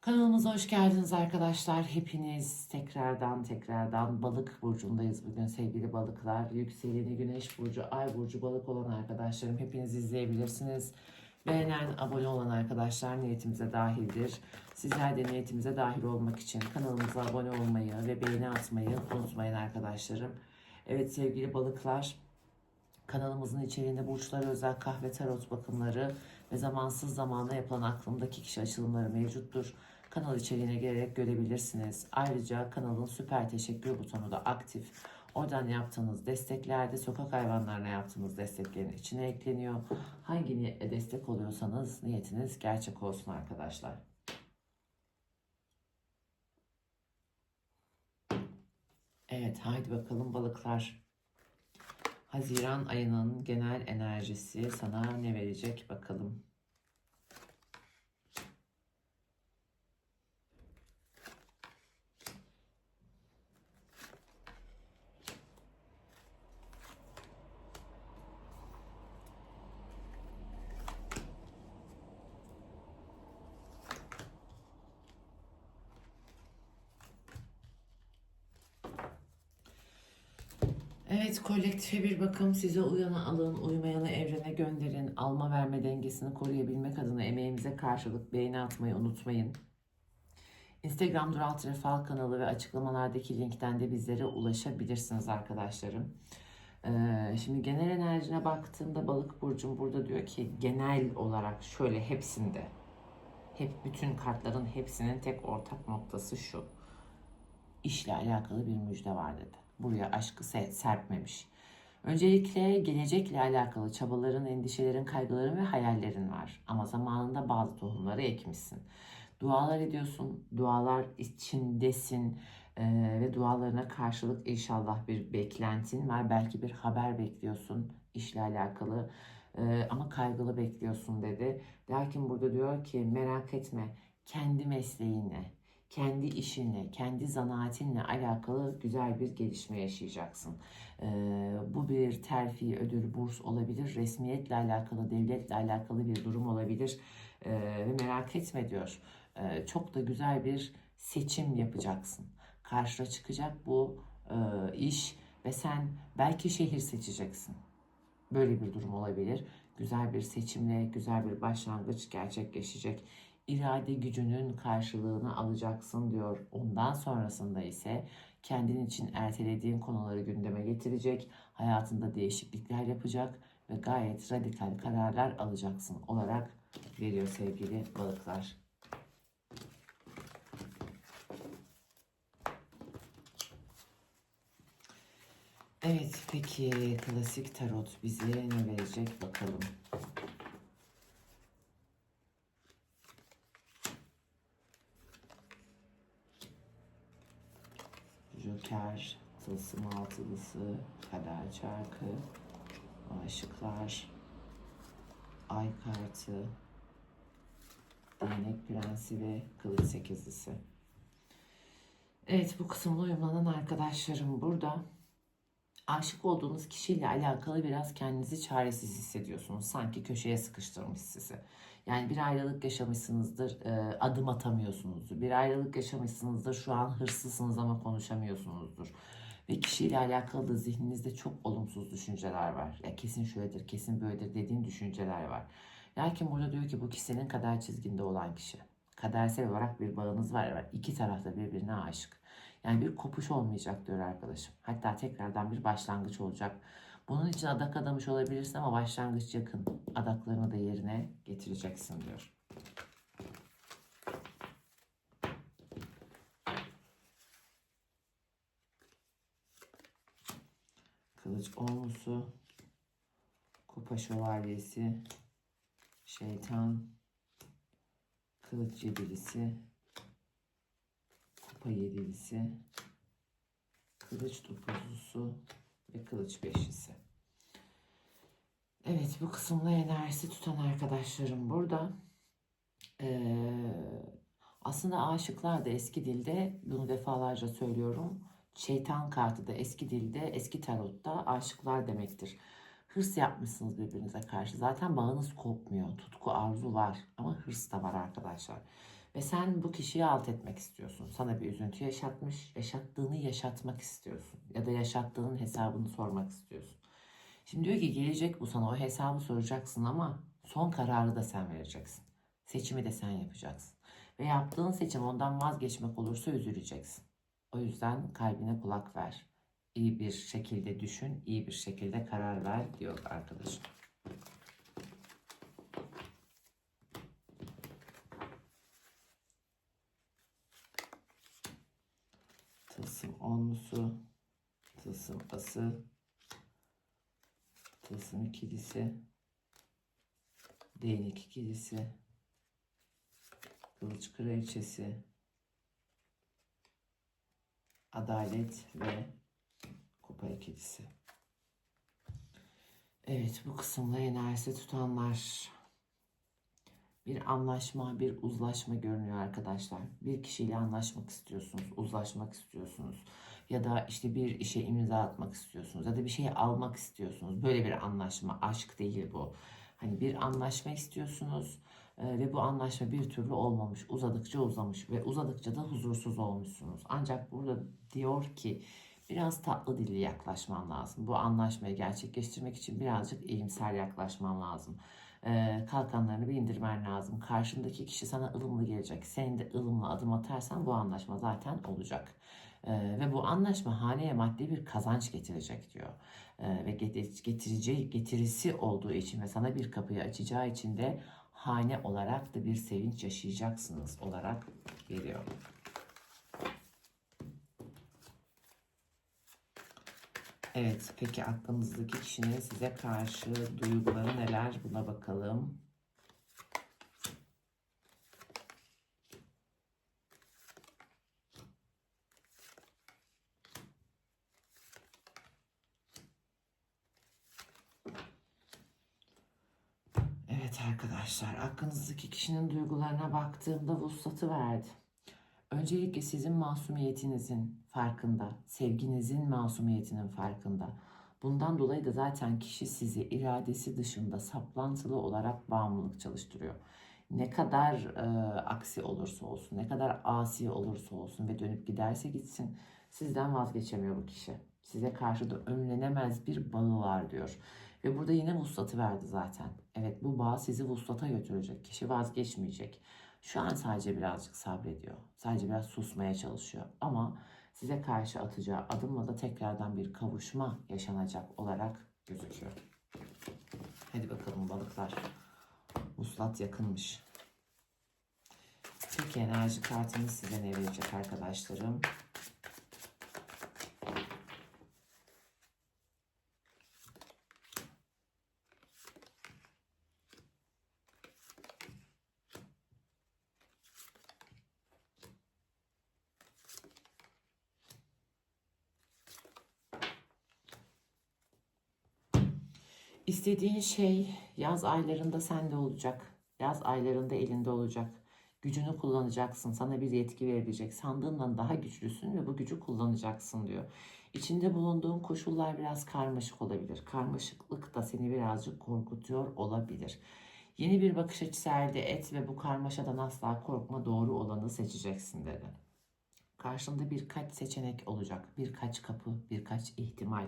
Kanalımıza hoş geldiniz arkadaşlar. Hepiniz tekrardan tekrardan balık burcundayız bugün sevgili balıklar. Yükseleni güneş burcu, ay burcu balık olan arkadaşlarım hepiniz izleyebilirsiniz. Beğenen, abone olan arkadaşlar niyetimize dahildir. Sizler de niyetimize dahil olmak için kanalımıza abone olmayı ve beğeni atmayı unutmayın arkadaşlarım. Evet sevgili balıklar, Kanalımızın içeriğinde burçlara özel kahve tarot bakımları ve zamansız zamanda yapılan aklımdaki kişi açılımları mevcuttur. Kanal içeriğine girerek görebilirsiniz. Ayrıca kanalın süper teşekkür butonu da aktif. Oradan yaptığınız desteklerde sokak hayvanlarına yaptığınız desteklerin içine ekleniyor. Hangi niyetle destek oluyorsanız niyetiniz gerçek olsun arkadaşlar. Evet haydi bakalım balıklar. Haziran ayının genel enerjisi sana ne verecek bakalım. Evet, kolektife bir bakım. Size uyanı alın, uymayanı evrene gönderin. Alma verme dengesini koruyabilmek adına emeğimize karşılık beğeni atmayı unutmayın. Instagram Dural Trefal kanalı ve açıklamalardaki linkten de bizlere ulaşabilirsiniz arkadaşlarım. Ee, şimdi genel enerjine baktığımda balık burcum burada diyor ki genel olarak şöyle hepsinde hep bütün kartların hepsinin tek ortak noktası şu. İşle alakalı bir müjde var dedi. Buraya aşkı se- serpmemiş. Öncelikle gelecekle alakalı çabaların, endişelerin, kaygıların ve hayallerin var. Ama zamanında bazı tohumları ekmişsin. Dualar ediyorsun, dualar içindesin eee, ve dualarına karşılık inşallah bir beklentin var. Belki bir haber bekliyorsun işle alakalı Eee, ama kaygılı bekliyorsun dedi. Lakin burada diyor ki merak etme kendi mesleğinle, kendi işinle, kendi zanaatinle alakalı güzel bir gelişme yaşayacaksın. Ee, bu bir terfi, ödül, burs olabilir, resmiyetle alakalı, devletle alakalı bir durum olabilir. Ee, merak etme diyor. Ee, çok da güzel bir seçim yapacaksın. Karşına çıkacak bu e, iş ve sen belki şehir seçeceksin. Böyle bir durum olabilir. Güzel bir seçimle, güzel bir başlangıç gerçekleşecek irade gücünün karşılığını alacaksın diyor. Ondan sonrasında ise kendin için ertelediğin konuları gündeme getirecek, hayatında değişiklikler yapacak ve gayet radikal kararlar alacaksın olarak veriyor sevgili balıklar. Evet, peki klasik tarot bize ne verecek bakalım. Joker, tılsım altılısı, kader çarkı, aşıklar, ay kartı, değnek prensi ve kılıç sekizlisi. Evet bu kısımda uyumlanan arkadaşlarım burada. Aşık olduğunuz kişiyle alakalı biraz kendinizi çaresiz hissediyorsunuz. Sanki köşeye sıkıştırmış sizi. Yani bir ayrılık yaşamışsınızdır, e, adım atamıyorsunuzdur. Bir ayrılık yaşamışsınızdır, şu an hırslısınız ama konuşamıyorsunuzdur. Ve kişiyle alakalı da zihninizde çok olumsuz düşünceler var. Ya kesin şöyledir, kesin böyledir dediğin düşünceler var. Lakin burada diyor ki bu kişinin kader çizginde olan kişi. Kadersel olarak bir bağınız var. var. İki taraf da birbirine aşık. Yani bir kopuş olmayacak diyor arkadaşım. Hatta tekrardan bir başlangıç olacak. Bunun için adak adamış olabilirsin ama başlangıç yakın. Adaklarını da yerine getireceksin diyor. Kılıç onlusu, kupa şövalyesi, şeytan, kılıç yedilisi, kupa yedilisi, kılıç dokuzlusu ve kılıç beşlisi. Evet bu kısımda enerjisi tutan arkadaşlarım burada. Ee, aslında aşıklar da eski dilde bunu defalarca söylüyorum. Şeytan kartı da eski dilde, eski tarotta aşıklar demektir. Hırs yapmışsınız birbirinize karşı. Zaten bağınız kopmuyor. Tutku, arzu var ama hırs da var arkadaşlar. Ve sen bu kişiyi alt etmek istiyorsun. Sana bir üzüntü yaşatmış, yaşattığını yaşatmak istiyorsun. Ya da yaşattığının hesabını sormak istiyorsun. Şimdi diyor ki gelecek bu sana o hesabı soracaksın ama son kararı da sen vereceksin. Seçimi de sen yapacaksın. Ve yaptığın seçim ondan vazgeçmek olursa üzüleceksin. O yüzden kalbine kulak ver. İyi bir şekilde düşün, iyi bir şekilde karar ver diyor arkadaşım. Tılsım onlusu, tılsım ası, tılsım ikilisi, değnek ikilisi, kılıç kraliçesi, adalet ve kupa ikilisi. Evet bu kısımda enerjisi tutanlar bir anlaşma, bir uzlaşma görünüyor arkadaşlar. Bir kişiyle anlaşmak istiyorsunuz, uzlaşmak istiyorsunuz. Ya da işte bir işe imza atmak istiyorsunuz. Ya da bir şeyi almak istiyorsunuz. Böyle bir anlaşma, aşk değil bu. Hani bir anlaşma istiyorsunuz e, ve bu anlaşma bir türlü olmamış. Uzadıkça uzamış ve uzadıkça da huzursuz olmuşsunuz. Ancak burada diyor ki biraz tatlı dilli yaklaşman lazım. Bu anlaşmayı gerçekleştirmek için birazcık iyimser yaklaşman lazım kalkanlarını bir indirmen lazım. Karşındaki kişi sana ılımlı gelecek. Senin de ılımlı adım atarsan bu anlaşma zaten olacak. Ve bu anlaşma haneye maddi bir kazanç getirecek diyor. Ve getireceği getirisi olduğu için ve sana bir kapıyı açacağı için de hane olarak da bir sevinç yaşayacaksınız olarak veriyor. Evet, peki aklınızdaki kişinin size karşı duyguları neler? Buna bakalım. Evet arkadaşlar, aklınızdaki kişinin duygularına baktığımda vuslatı verdi. Öncelikle sizin masumiyetinizin farkında, sevginizin masumiyetinin farkında. Bundan dolayı da zaten kişi sizi iradesi dışında saplantılı olarak bağımlılık çalıştırıyor. Ne kadar e, aksi olursa olsun, ne kadar asi olursa olsun ve dönüp giderse gitsin sizden vazgeçemiyor bu kişi. Size karşı da önlenemez bir bağı var diyor. Ve burada yine vuslatı verdi zaten. Evet bu bağ sizi vuslata götürecek. Kişi vazgeçmeyecek. Şu an sadece birazcık sabrediyor. Sadece biraz susmaya çalışıyor. Ama size karşı atacağı adımla da tekrardan bir kavuşma yaşanacak olarak gözüküyor. Hadi bakalım balıklar. Muslat yakınmış. Peki enerji kartınız size ne verecek arkadaşlarım? İstediğin şey yaz aylarında sende olacak. Yaz aylarında elinde olacak. Gücünü kullanacaksın. Sana bir yetki verilecek. Sandığından daha güçlüsün ve bu gücü kullanacaksın diyor. İçinde bulunduğun koşullar biraz karmaşık olabilir. Karmaşıklık da seni birazcık korkutuyor olabilir. Yeni bir bakış açısı elde et ve bu karmaşadan asla korkma doğru olanı seçeceksin dedi. Karşında birkaç seçenek olacak. Birkaç kapı, birkaç ihtimal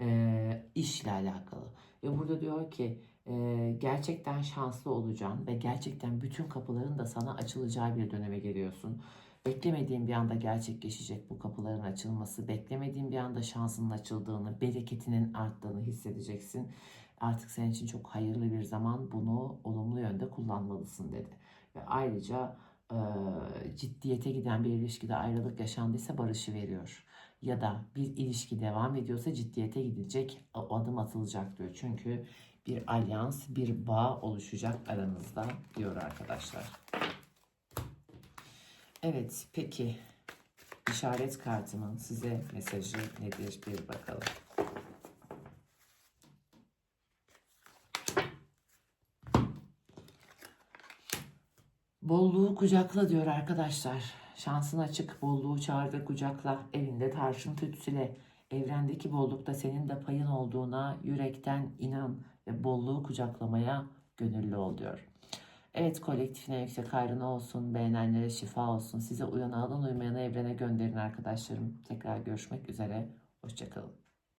e, işle alakalı. Ve burada diyor ki e, gerçekten şanslı olacaksın ve gerçekten bütün kapıların da sana açılacağı bir döneme geliyorsun. Beklemediğin bir anda gerçekleşecek bu kapıların açılması, beklemediğin bir anda şansının açıldığını, bereketinin arttığını hissedeceksin. Artık senin için çok hayırlı bir zaman bunu olumlu yönde kullanmalısın dedi. Ve ayrıca e, ciddiyete giden bir ilişkide ayrılık yaşandıysa barışı veriyor ya da bir ilişki devam ediyorsa ciddiyete gidecek, adım atılacak diyor. Çünkü bir alyans, bir bağ oluşacak aranızda diyor arkadaşlar. Evet, peki işaret kartının size mesajı nedir bir bakalım. Bolluğu kucakla diyor arkadaşlar. Şansın açık, bolluğu çağır ve kucakla, elinde tarşın tütsüle. Evrendeki bollukta senin de payın olduğuna yürekten inan ve bolluğu kucaklamaya gönüllü ol diyor. Evet kolektifine yüksek hayrına olsun. Beğenenlere şifa olsun. Size uyanı alın uymayanı evrene gönderin arkadaşlarım. Tekrar görüşmek üzere. Hoşçakalın.